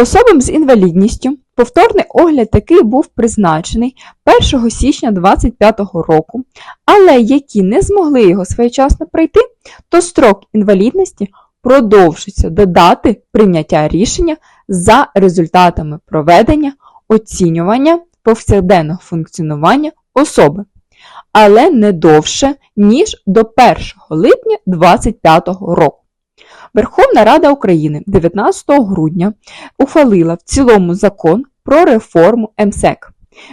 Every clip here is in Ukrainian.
Особам з інвалідністю повторний огляд такий був призначений 1 січня 2025 року, але які не змогли його своєчасно пройти, то строк інвалідності продовжується до дати прийняття рішення за результатами проведення оцінювання повсякденного функціонування особи, але не довше, ніж до 1 липня 2025 року. Верховна Рада України 19 грудня ухвалила в цілому закон про реформу МСЕК.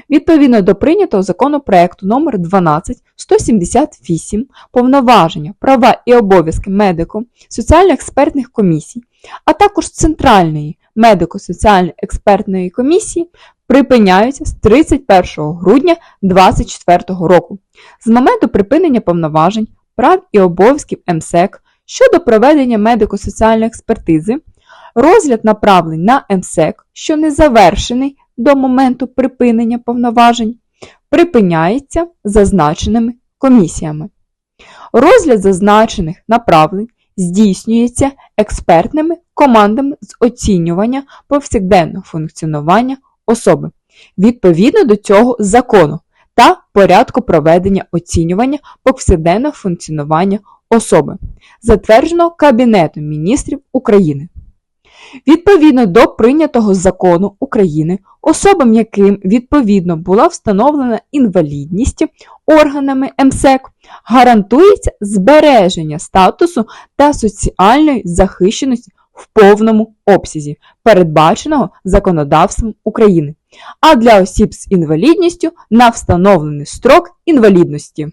Відповідно до прийнятого законопроекту номер 12178 повноваження, права і обов'язки медико-соціально-експертних комісій, а також Центральної медико-соціальної експертної комісії припиняються з 31 грудня 2024 року з моменту припинення повноважень, прав і обов'язків МСЕК щодо проведення медико-соціальної експертизи, розгляд направлень на МСЕК, що не завершений до моменту припинення повноважень, припиняється зазначеними комісіями. Розгляд зазначених направлень здійснюється експертними командами з оцінювання повсякденного функціонування особи відповідно до цього закону та порядку проведення оцінювання повсякденного функціонування особи, затвердженого Кабінетом міністрів України. Відповідно до прийнятого закону України, особам, яким відповідно була встановлена інвалідність органами МСЕК, гарантується збереження статусу та соціальної захищеності в повному обсязі, передбаченого законодавством України, а для осіб з інвалідністю на встановлений строк інвалідності.